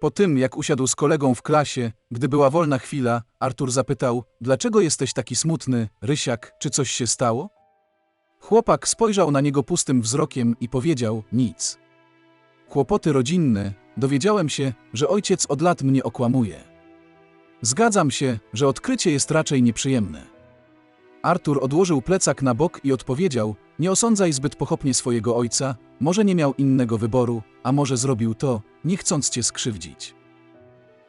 Po tym, jak usiadł z kolegą w klasie, gdy była wolna chwila, Artur zapytał, dlaczego jesteś taki smutny, Rysiak, czy coś się stało? Chłopak spojrzał na niego pustym wzrokiem i powiedział, nic. Kłopoty rodzinne, dowiedziałem się, że ojciec od lat mnie okłamuje. Zgadzam się, że odkrycie jest raczej nieprzyjemne. Artur odłożył plecak na bok i odpowiedział: Nie osądzaj zbyt pochopnie swojego ojca, może nie miał innego wyboru, a może zrobił to, nie chcąc cię skrzywdzić.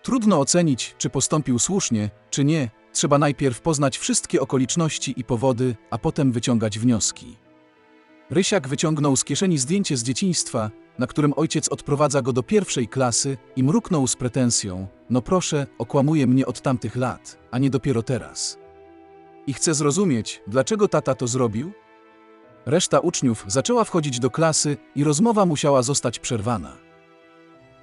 Trudno ocenić, czy postąpił słusznie, czy nie, trzeba najpierw poznać wszystkie okoliczności i powody, a potem wyciągać wnioski. Rysiak wyciągnął z kieszeni zdjęcie z dzieciństwa, na którym ojciec odprowadza go do pierwszej klasy i mruknął z pretensją: No proszę, okłamuje mnie od tamtych lat, a nie dopiero teraz. I chcę zrozumieć, dlaczego tata to zrobił? Reszta uczniów zaczęła wchodzić do klasy i rozmowa musiała zostać przerwana.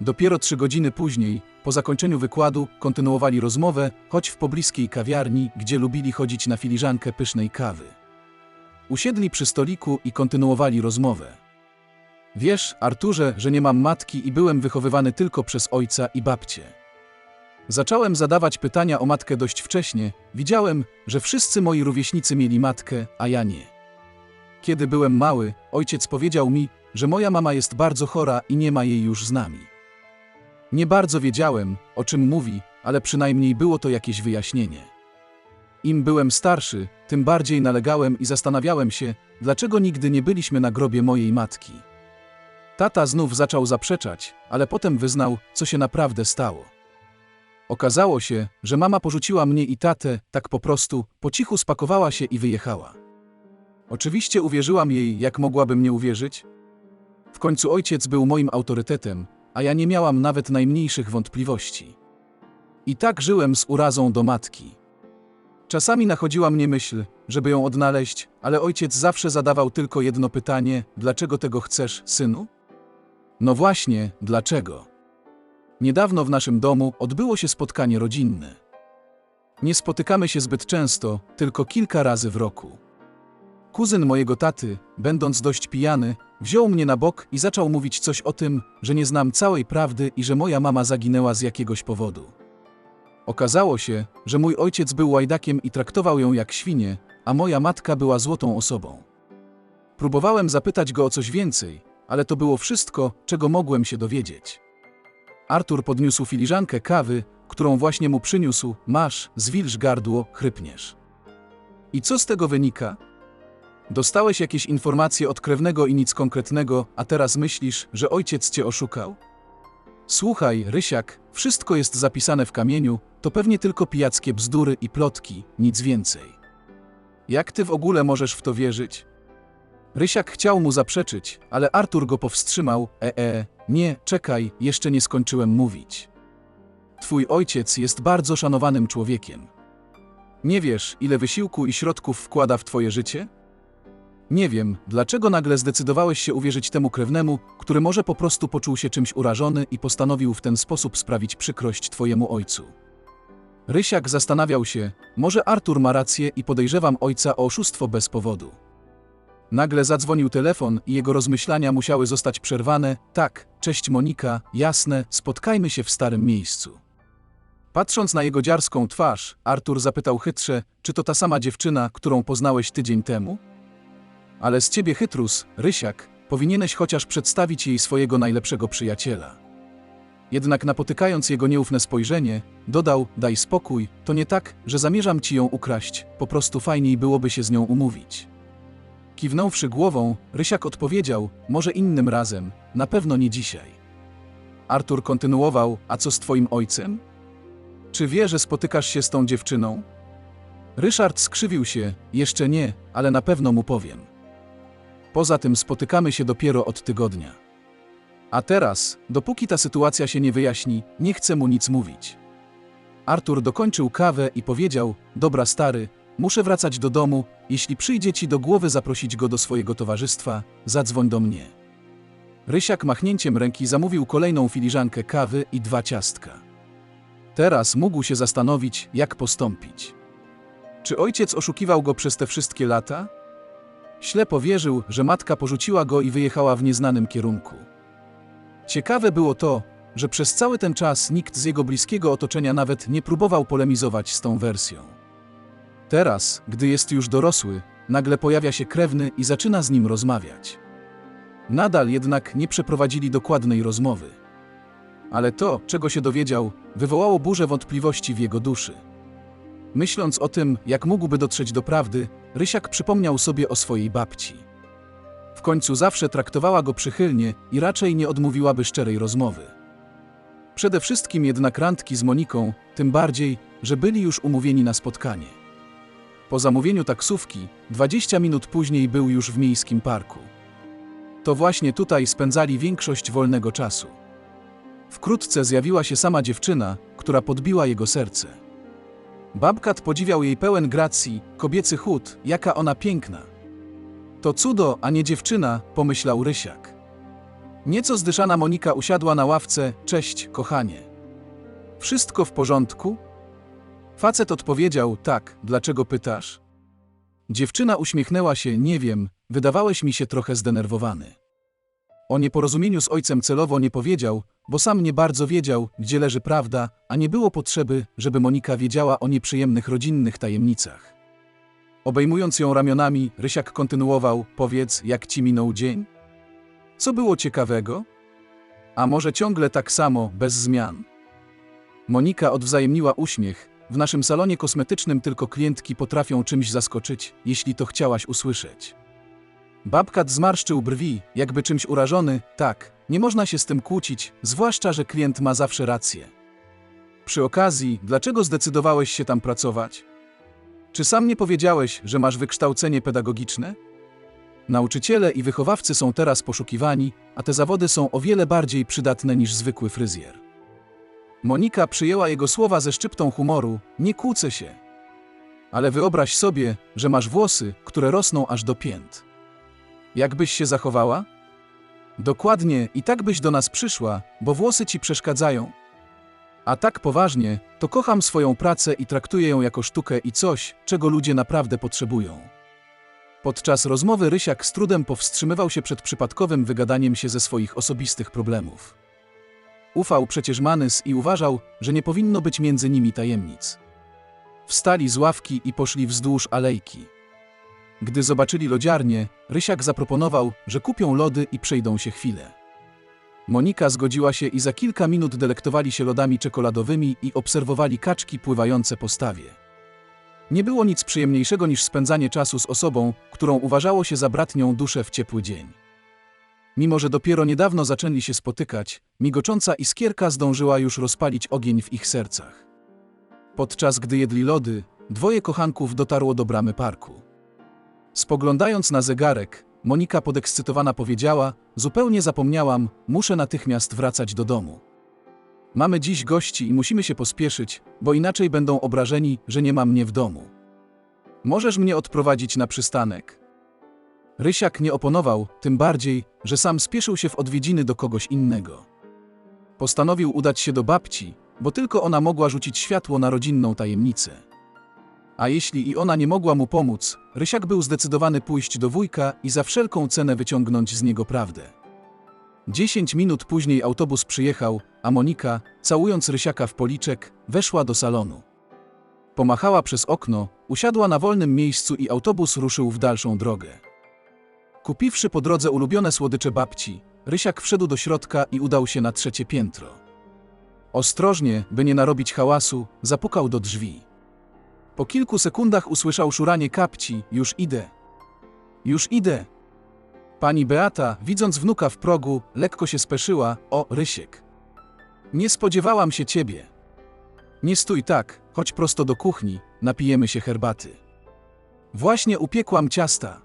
Dopiero trzy godziny później, po zakończeniu wykładu, kontynuowali rozmowę, choć w pobliskiej kawiarni, gdzie lubili chodzić na filiżankę pysznej kawy. Usiedli przy stoliku i kontynuowali rozmowę. Wiesz, Arturze, że nie mam matki i byłem wychowywany tylko przez ojca i babcię. Zacząłem zadawać pytania o matkę dość wcześnie. Widziałem, że wszyscy moi rówieśnicy mieli matkę, a ja nie. Kiedy byłem mały, ojciec powiedział mi, że moja mama jest bardzo chora i nie ma jej już z nami. Nie bardzo wiedziałem, o czym mówi, ale przynajmniej było to jakieś wyjaśnienie. Im byłem starszy, tym bardziej nalegałem i zastanawiałem się, dlaczego nigdy nie byliśmy na grobie mojej matki. Tata znów zaczął zaprzeczać, ale potem wyznał, co się naprawdę stało. Okazało się, że mama porzuciła mnie i tatę, tak po prostu, po cichu spakowała się i wyjechała. Oczywiście uwierzyłam jej, jak mogłabym nie uwierzyć? W końcu ojciec był moim autorytetem, a ja nie miałam nawet najmniejszych wątpliwości. I tak żyłem z urazą do matki. Czasami nachodziła mnie myśl, żeby ją odnaleźć, ale ojciec zawsze zadawał tylko jedno pytanie: dlaczego tego chcesz, synu? No właśnie, dlaczego? Niedawno w naszym domu odbyło się spotkanie rodzinne. Nie spotykamy się zbyt często, tylko kilka razy w roku. Kuzyn mojego taty, będąc dość pijany, wziął mnie na bok i zaczął mówić coś o tym, że nie znam całej prawdy i że moja mama zaginęła z jakiegoś powodu. Okazało się, że mój ojciec był łajdakiem i traktował ją jak świnię, a moja matka była złotą osobą. Próbowałem zapytać go o coś więcej, ale to było wszystko, czego mogłem się dowiedzieć. Artur podniósł filiżankę kawy, którą właśnie mu przyniósł. Masz, zwilż gardło, chrypniesz. I co z tego wynika? Dostałeś jakieś informacje od krewnego i nic konkretnego, a teraz myślisz, że ojciec cię oszukał? Słuchaj, Rysiak, wszystko jest zapisane w kamieniu, to pewnie tylko pijackie bzdury i plotki, nic więcej. Jak ty w ogóle możesz w to wierzyć? Rysiak chciał mu zaprzeczyć, ale Artur go powstrzymał. E, e, nie, czekaj, jeszcze nie skończyłem mówić. Twój ojciec jest bardzo szanowanym człowiekiem. Nie wiesz, ile wysiłku i środków wkłada w twoje życie? Nie wiem, dlaczego nagle zdecydowałeś się uwierzyć temu krewnemu, który może po prostu poczuł się czymś urażony i postanowił w ten sposób sprawić przykrość twojemu ojcu. Rysiak zastanawiał się, może Artur ma rację i podejrzewam ojca o oszustwo bez powodu. Nagle zadzwonił telefon i jego rozmyślania musiały zostać przerwane. Tak, cześć Monika, jasne, spotkajmy się w starym miejscu. Patrząc na jego dziarską twarz, Artur zapytał chytrze, czy to ta sama dziewczyna, którą poznałeś tydzień temu? Ale z ciebie chytrus, Rysiak, powinieneś chociaż przedstawić jej swojego najlepszego przyjaciela. Jednak napotykając jego nieufne spojrzenie, dodał: Daj spokój, to nie tak, że zamierzam ci ją ukraść, po prostu fajniej byłoby się z nią umówić. Kiwnąwszy głową, Rysiak odpowiedział: Może innym razem, na pewno nie dzisiaj. Artur kontynuował: A co z twoim ojcem? Czy wie, że spotykasz się z tą dziewczyną? Ryszard skrzywił się: Jeszcze nie, ale na pewno mu powiem. Poza tym spotykamy się dopiero od tygodnia. A teraz, dopóki ta sytuacja się nie wyjaśni, nie chcę mu nic mówić. Artur dokończył kawę i powiedział: Dobra, stary, muszę wracać do domu. Jeśli przyjdzie ci do głowy zaprosić go do swojego towarzystwa, zadzwoń do mnie. Rysiak machnięciem ręki zamówił kolejną filiżankę kawy i dwa ciastka. Teraz mógł się zastanowić, jak postąpić. Czy ojciec oszukiwał go przez te wszystkie lata? Ślepo wierzył, że matka porzuciła go i wyjechała w nieznanym kierunku. Ciekawe było to, że przez cały ten czas nikt z jego bliskiego otoczenia nawet nie próbował polemizować z tą wersją. Teraz, gdy jest już dorosły, nagle pojawia się krewny i zaczyna z nim rozmawiać. Nadal jednak nie przeprowadzili dokładnej rozmowy. Ale to, czego się dowiedział, wywołało burzę wątpliwości w jego duszy. Myśląc o tym, jak mógłby dotrzeć do prawdy, Rysiak przypomniał sobie o swojej babci. W końcu zawsze traktowała go przychylnie i raczej nie odmówiłaby szczerej rozmowy. Przede wszystkim jednak randki z Moniką, tym bardziej, że byli już umówieni na spotkanie. Po zamówieniu taksówki, 20 minut później był już w miejskim parku. To właśnie tutaj spędzali większość wolnego czasu. Wkrótce zjawiła się sama dziewczyna, która podbiła jego serce. Babkat podziwiał jej pełen gracji, kobiecy chód, jaka ona piękna. To cudo, a nie dziewczyna, pomyślał Rysiak. Nieco zdyszana Monika usiadła na ławce, cześć, kochanie. Wszystko w porządku? Facet odpowiedział, tak, dlaczego pytasz? Dziewczyna uśmiechnęła się, nie wiem, wydawałeś mi się trochę zdenerwowany. O nieporozumieniu z ojcem celowo nie powiedział, bo sam nie bardzo wiedział, gdzie leży prawda, a nie było potrzeby, żeby Monika wiedziała o nieprzyjemnych rodzinnych tajemnicach. Obejmując ją ramionami, Rysiak kontynuował, powiedz, jak ci minął dzień? Co było ciekawego? A może ciągle tak samo, bez zmian? Monika odwzajemniła uśmiech. W naszym salonie kosmetycznym tylko klientki potrafią czymś zaskoczyć, jeśli to chciałaś usłyszeć. Babkat zmarszczył brwi, jakby czymś urażony. Tak, nie można się z tym kłócić, zwłaszcza, że klient ma zawsze rację. Przy okazji, dlaczego zdecydowałeś się tam pracować? Czy sam nie powiedziałeś, że masz wykształcenie pedagogiczne? Nauczyciele i wychowawcy są teraz poszukiwani, a te zawody są o wiele bardziej przydatne niż zwykły fryzjer. Monika przyjęła jego słowa ze szczyptą humoru, nie kłócę się. Ale wyobraź sobie, że masz włosy, które rosną aż do pięt. Jakbyś się zachowała? Dokładnie, i tak byś do nas przyszła, bo włosy ci przeszkadzają. A tak poważnie, to kocham swoją pracę i traktuję ją jako sztukę i coś, czego ludzie naprawdę potrzebują. Podczas rozmowy Rysiak z trudem powstrzymywał się przed przypadkowym wygadaniem się ze swoich osobistych problemów. Ufał przecież Manys i uważał, że nie powinno być między nimi tajemnic. Wstali z ławki i poszli wzdłuż alejki. Gdy zobaczyli lodziarnię, Rysiak zaproponował, że kupią lody i przejdą się chwilę. Monika zgodziła się i za kilka minut delektowali się lodami czekoladowymi i obserwowali kaczki pływające po stawie. Nie było nic przyjemniejszego niż spędzanie czasu z osobą, którą uważało się za bratnią duszę w ciepły dzień. Mimo, że dopiero niedawno zaczęli się spotykać, migocząca iskierka zdążyła już rozpalić ogień w ich sercach. Podczas gdy jedli lody, dwoje kochanków dotarło do bramy parku. Spoglądając na zegarek, Monika podekscytowana powiedziała: Zupełnie zapomniałam, muszę natychmiast wracać do domu. Mamy dziś gości i musimy się pospieszyć, bo inaczej będą obrażeni, że nie ma mnie w domu. Możesz mnie odprowadzić na przystanek? Rysiak nie oponował, tym bardziej, że sam spieszył się w odwiedziny do kogoś innego. Postanowił udać się do babci, bo tylko ona mogła rzucić światło na rodzinną tajemnicę. A jeśli i ona nie mogła mu pomóc, Rysiak był zdecydowany pójść do wujka i za wszelką cenę wyciągnąć z niego prawdę. Dziesięć minut później autobus przyjechał, a Monika, całując Rysiaka w policzek, weszła do salonu. Pomachała przez okno, usiadła na wolnym miejscu i autobus ruszył w dalszą drogę. Kupiwszy po drodze ulubione słodycze babci, Rysiak wszedł do środka i udał się na trzecie piętro. Ostrożnie, by nie narobić hałasu, zapukał do drzwi. Po kilku sekundach usłyszał szuranie kapci, już idę. Już idę. Pani Beata, widząc wnuka w progu, lekko się speszyła, o, Rysiek. Nie spodziewałam się ciebie. Nie stój tak, chodź prosto do kuchni, napijemy się herbaty. Właśnie upiekłam ciasta.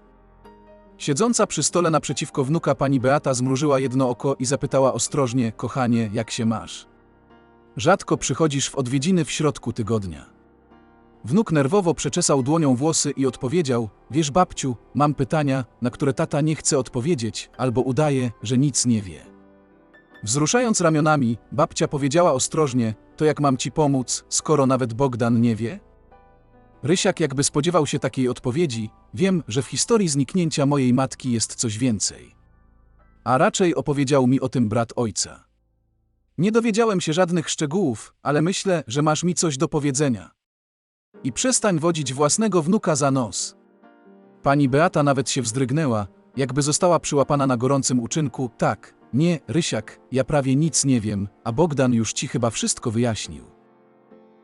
Siedząca przy stole naprzeciwko wnuka pani Beata zmrużyła jedno oko i zapytała ostrożnie, kochanie, jak się masz? Rzadko przychodzisz w odwiedziny w środku tygodnia. Wnuk nerwowo przeczesał dłonią włosy i odpowiedział: Wiesz, babciu, mam pytania, na które tata nie chce odpowiedzieć, albo udaje, że nic nie wie. Wzruszając ramionami, babcia powiedziała ostrożnie: To jak mam ci pomóc, skoro nawet Bogdan nie wie? Rysiak jakby spodziewał się takiej odpowiedzi: Wiem, że w historii zniknięcia mojej matki jest coś więcej. A raczej opowiedział mi o tym brat ojca. Nie dowiedziałem się żadnych szczegółów, ale myślę, że masz mi coś do powiedzenia. I przestań wodzić własnego wnuka za nos. Pani Beata nawet się wzdrygnęła, jakby została przyłapana na gorącym uczynku. Tak, nie, Rysiak, ja prawie nic nie wiem, a Bogdan już ci chyba wszystko wyjaśnił.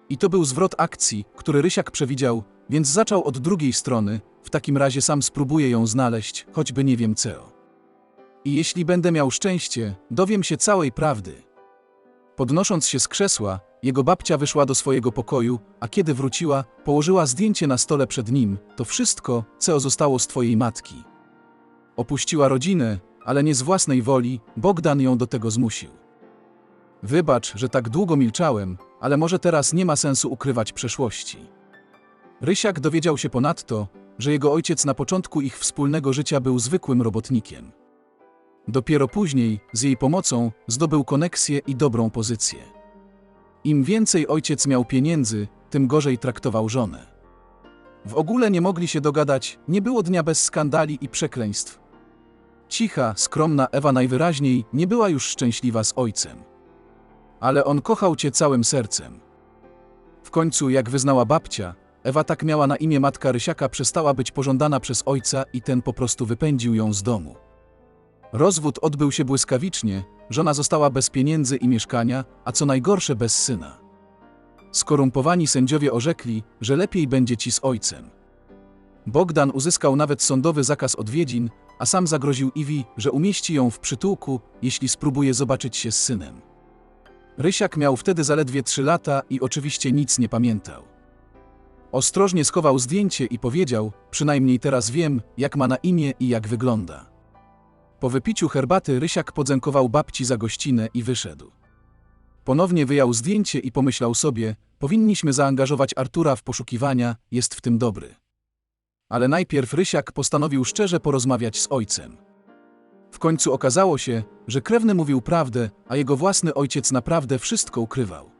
I to był zwrot akcji, który Rysiak przewidział, więc zaczął od drugiej strony, w takim razie sam spróbuję ją znaleźć, choćby nie wiem co. I jeśli będę miał szczęście, dowiem się całej prawdy. Podnosząc się z krzesła, jego babcia wyszła do swojego pokoju, a kiedy wróciła, położyła zdjęcie na stole przed nim. To wszystko, co zostało z twojej matki. Opuściła rodzinę, ale nie z własnej woli, Bogdan ją do tego zmusił. Wybacz, że tak długo milczałem, ale może teraz nie ma sensu ukrywać przeszłości. Rysiak dowiedział się ponadto, że jego ojciec na początku ich wspólnego życia był zwykłym robotnikiem. Dopiero później, z jej pomocą, zdobył koneksję i dobrą pozycję. Im więcej ojciec miał pieniędzy, tym gorzej traktował żonę. W ogóle nie mogli się dogadać, nie było dnia bez skandali i przekleństw. Cicha, skromna Ewa najwyraźniej nie była już szczęśliwa z ojcem. Ale on kochał cię całym sercem. W końcu, jak wyznała babcia, Ewa tak miała na imię matka Rysiaka przestała być pożądana przez ojca i ten po prostu wypędził ją z domu. Rozwód odbył się błyskawicznie, żona została bez pieniędzy i mieszkania, a co najgorsze bez syna. Skorumpowani sędziowie orzekli, że lepiej będzie ci z ojcem. Bogdan uzyskał nawet sądowy zakaz odwiedzin, a sam zagroził Iwi, że umieści ją w przytułku, jeśli spróbuje zobaczyć się z synem. Rysiak miał wtedy zaledwie trzy lata i oczywiście nic nie pamiętał. Ostrożnie schował zdjęcie i powiedział: Przynajmniej teraz wiem, jak ma na imię i jak wygląda. Po wypiciu herbaty Rysiak podziękował babci za gościnę i wyszedł. Ponownie wyjął zdjęcie i pomyślał sobie: Powinniśmy zaangażować Artura w poszukiwania, jest w tym dobry. Ale najpierw Rysiak postanowił szczerze porozmawiać z ojcem. W końcu okazało się, że krewny mówił prawdę, a jego własny ojciec naprawdę wszystko ukrywał.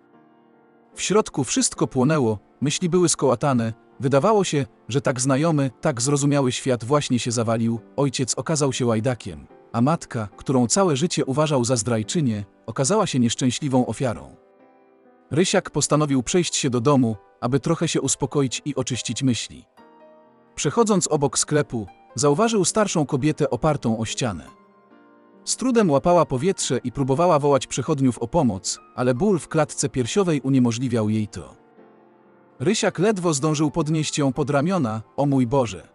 W środku wszystko płonęło, myśli były skołatane, wydawało się, że tak znajomy, tak zrozumiały świat właśnie się zawalił, ojciec okazał się łajdakiem, a matka, którą całe życie uważał za zdrajczynię, okazała się nieszczęśliwą ofiarą. Rysiak postanowił przejść się do domu, aby trochę się uspokoić i oczyścić myśli. Przechodząc obok sklepu, zauważył starszą kobietę opartą o ścianę. Z trudem łapała powietrze i próbowała wołać przechodniów o pomoc, ale ból w klatce piersiowej uniemożliwiał jej to. Rysiak ledwo zdążył podnieść ją pod ramiona, o mój Boże.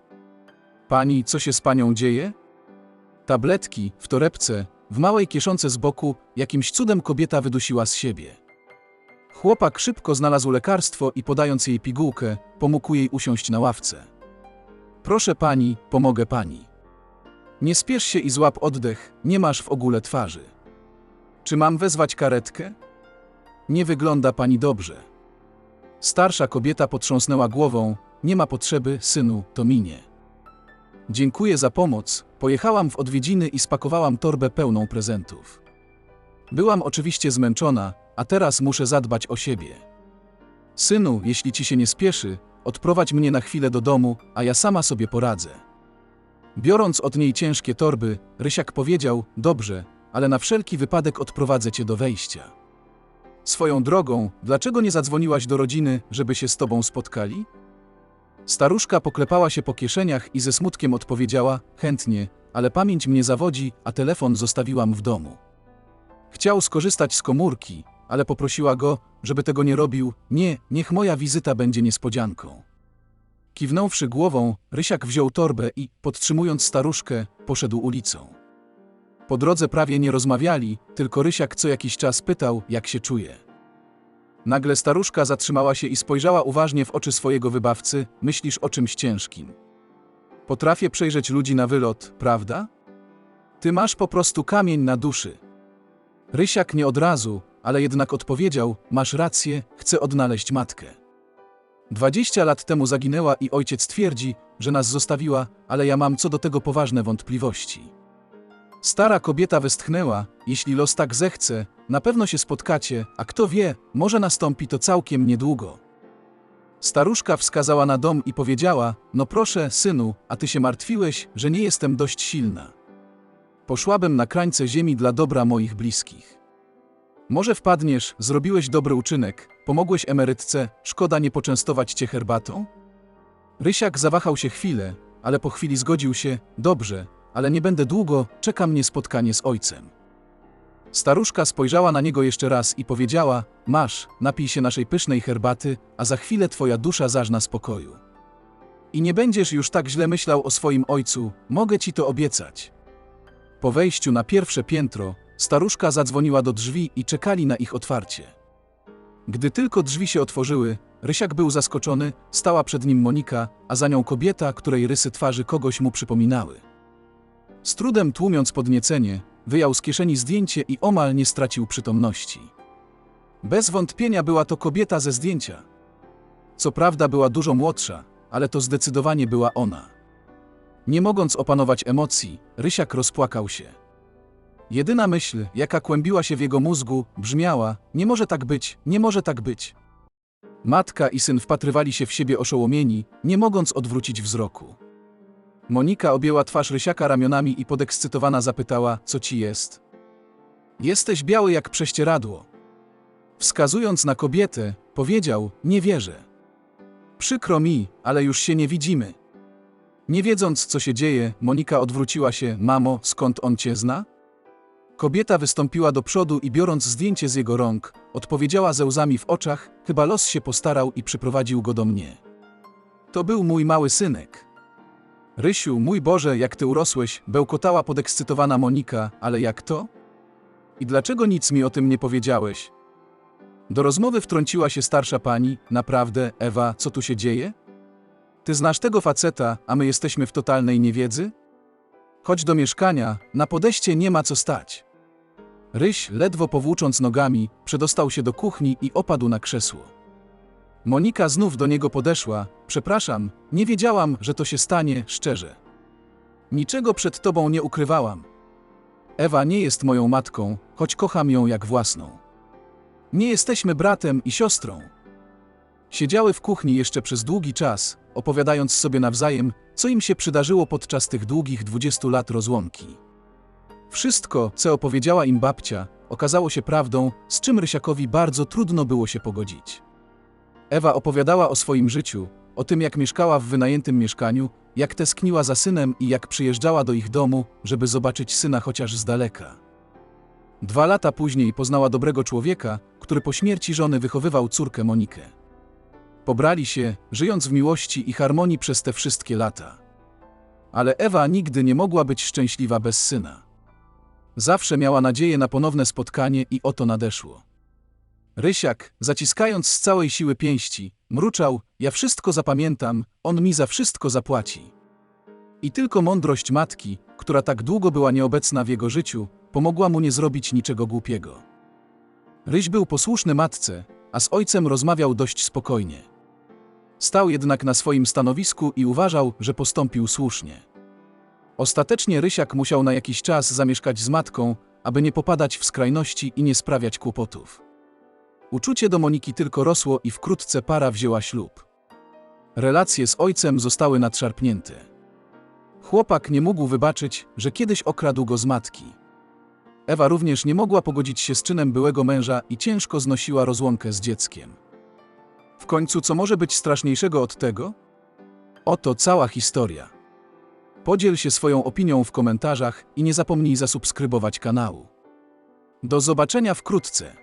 Pani, co się z panią dzieje? Tabletki, w torebce, w małej kieszonce z boku, jakimś cudem kobieta wydusiła z siebie. Chłopak szybko znalazł lekarstwo i podając jej pigułkę, pomógł jej usiąść na ławce. Proszę pani, pomogę pani. Nie spiesz się i złap oddech, nie masz w ogóle twarzy. Czy mam wezwać karetkę? Nie wygląda pani dobrze. Starsza kobieta potrząsnęła głową, nie ma potrzeby, synu, to minie. Dziękuję za pomoc, pojechałam w odwiedziny i spakowałam torbę pełną prezentów. Byłam oczywiście zmęczona, a teraz muszę zadbać o siebie. Synu, jeśli ci się nie spieszy, odprowadź mnie na chwilę do domu, a ja sama sobie poradzę. Biorąc od niej ciężkie torby, Rysiak powiedział: Dobrze, ale na wszelki wypadek odprowadzę cię do wejścia. Swoją drogą, dlaczego nie zadzwoniłaś do rodziny, żeby się z tobą spotkali? Staruszka poklepała się po kieszeniach i ze smutkiem odpowiedziała: Chętnie, ale pamięć mnie zawodzi, a telefon zostawiłam w domu. Chciał skorzystać z komórki, ale poprosiła go, żeby tego nie robił. Nie, niech moja wizyta będzie niespodzianką. Kiwnąwszy głową, Rysiak wziął torbę i, podtrzymując staruszkę, poszedł ulicą. Po drodze prawie nie rozmawiali, tylko Rysiak co jakiś czas pytał, jak się czuje. Nagle staruszka zatrzymała się i spojrzała uważnie w oczy swojego wybawcy, myślisz o czymś ciężkim. Potrafię przejrzeć ludzi na wylot, prawda? Ty masz po prostu kamień na duszy. Rysiak nie od razu, ale jednak odpowiedział, masz rację, chcę odnaleźć matkę. Dwadzieścia lat temu zaginęła i ojciec twierdzi, że nas zostawiła, ale ja mam co do tego poważne wątpliwości. Stara kobieta westchnęła, jeśli los tak zechce, na pewno się spotkacie, a kto wie, może nastąpi to całkiem niedługo. Staruszka wskazała na dom i powiedziała: No proszę, synu, a ty się martwiłeś, że nie jestem dość silna. Poszłabym na krańce ziemi dla dobra moich bliskich. Może wpadniesz, zrobiłeś dobry uczynek, pomogłeś emerytce, szkoda nie poczęstować cię herbatą? Rysiak zawahał się chwilę, ale po chwili zgodził się, dobrze, ale nie będę długo, czeka mnie spotkanie z ojcem. Staruszka spojrzała na niego jeszcze raz i powiedziała: Masz, napij się naszej pysznej herbaty, a za chwilę twoja dusza zażna spokoju. I nie będziesz już tak źle myślał o swoim ojcu, mogę ci to obiecać. Po wejściu na pierwsze piętro, staruszka zadzwoniła do drzwi i czekali na ich otwarcie. Gdy tylko drzwi się otworzyły, Rysiak był zaskoczony, stała przed nim Monika, a za nią kobieta, której rysy twarzy kogoś mu przypominały. Z trudem tłumiąc podniecenie, wyjął z kieszeni zdjęcie i omal nie stracił przytomności. Bez wątpienia była to kobieta ze zdjęcia. Co prawda była dużo młodsza, ale to zdecydowanie była ona. Nie mogąc opanować emocji, Rysiak rozpłakał się. Jedyna myśl, jaka kłębiła się w jego mózgu, brzmiała: Nie może tak być, nie może tak być. Matka i syn wpatrywali się w siebie oszołomieni, nie mogąc odwrócić wzroku. Monika objęła twarz Rysiaka ramionami i podekscytowana zapytała: Co ci jest? Jesteś biały jak prześcieradło. Wskazując na kobietę, powiedział: Nie wierzę. Przykro mi, ale już się nie widzimy. Nie wiedząc, co się dzieje, Monika odwróciła się: Mamo, skąd on cię zna? Kobieta wystąpiła do przodu i biorąc zdjęcie z jego rąk, odpowiedziała ze łzami w oczach: Chyba los się postarał i przyprowadził go do mnie. To był mój mały synek. Rysiu, mój Boże, jak ty urosłeś, bełkotała podekscytowana Monika, ale jak to? I dlaczego nic mi o tym nie powiedziałeś? Do rozmowy wtrąciła się starsza pani, naprawdę, Ewa, co tu się dzieje? Ty znasz tego faceta, a my jesteśmy w totalnej niewiedzy? Chodź do mieszkania, na podejście nie ma co stać. Ryś, ledwo powłócząc nogami, przedostał się do kuchni i opadł na krzesło. Monika znów do niego podeszła. Przepraszam, nie wiedziałam, że to się stanie, szczerze. Niczego przed tobą nie ukrywałam. Ewa nie jest moją matką, choć kocham ją jak własną. Nie jesteśmy bratem i siostrą. Siedziały w kuchni jeszcze przez długi czas, opowiadając sobie nawzajem, co im się przydarzyło podczas tych długich 20 lat rozłąki. Wszystko, co opowiedziała im babcia, okazało się prawdą, z czym Rysiakowi bardzo trudno było się pogodzić. Ewa opowiadała o swoim życiu, o tym jak mieszkała w wynajętym mieszkaniu, jak tęskniła za synem i jak przyjeżdżała do ich domu, żeby zobaczyć syna chociaż z daleka. Dwa lata później poznała dobrego człowieka, który po śmierci żony wychowywał córkę Monikę. Pobrali się, żyjąc w miłości i harmonii przez te wszystkie lata. Ale Ewa nigdy nie mogła być szczęśliwa bez syna. Zawsze miała nadzieję na ponowne spotkanie i oto nadeszło. Rysiak, zaciskając z całej siły pięści, mruczał: Ja wszystko zapamiętam, on mi za wszystko zapłaci. I tylko mądrość matki, która tak długo była nieobecna w jego życiu, pomogła mu nie zrobić niczego głupiego. Ryś był posłuszny matce, a z ojcem rozmawiał dość spokojnie. Stał jednak na swoim stanowisku i uważał, że postąpił słusznie. Ostatecznie Rysiak musiał na jakiś czas zamieszkać z matką, aby nie popadać w skrajności i nie sprawiać kłopotów. Uczucie do Moniki tylko rosło i wkrótce para wzięła ślub. Relacje z ojcem zostały nadszarpnięte. Chłopak nie mógł wybaczyć, że kiedyś okradł go z matki. Ewa również nie mogła pogodzić się z czynem byłego męża i ciężko znosiła rozłąkę z dzieckiem. W końcu co może być straszniejszego od tego? Oto cała historia. Podziel się swoją opinią w komentarzach i nie zapomnij zasubskrybować kanału. Do zobaczenia wkrótce.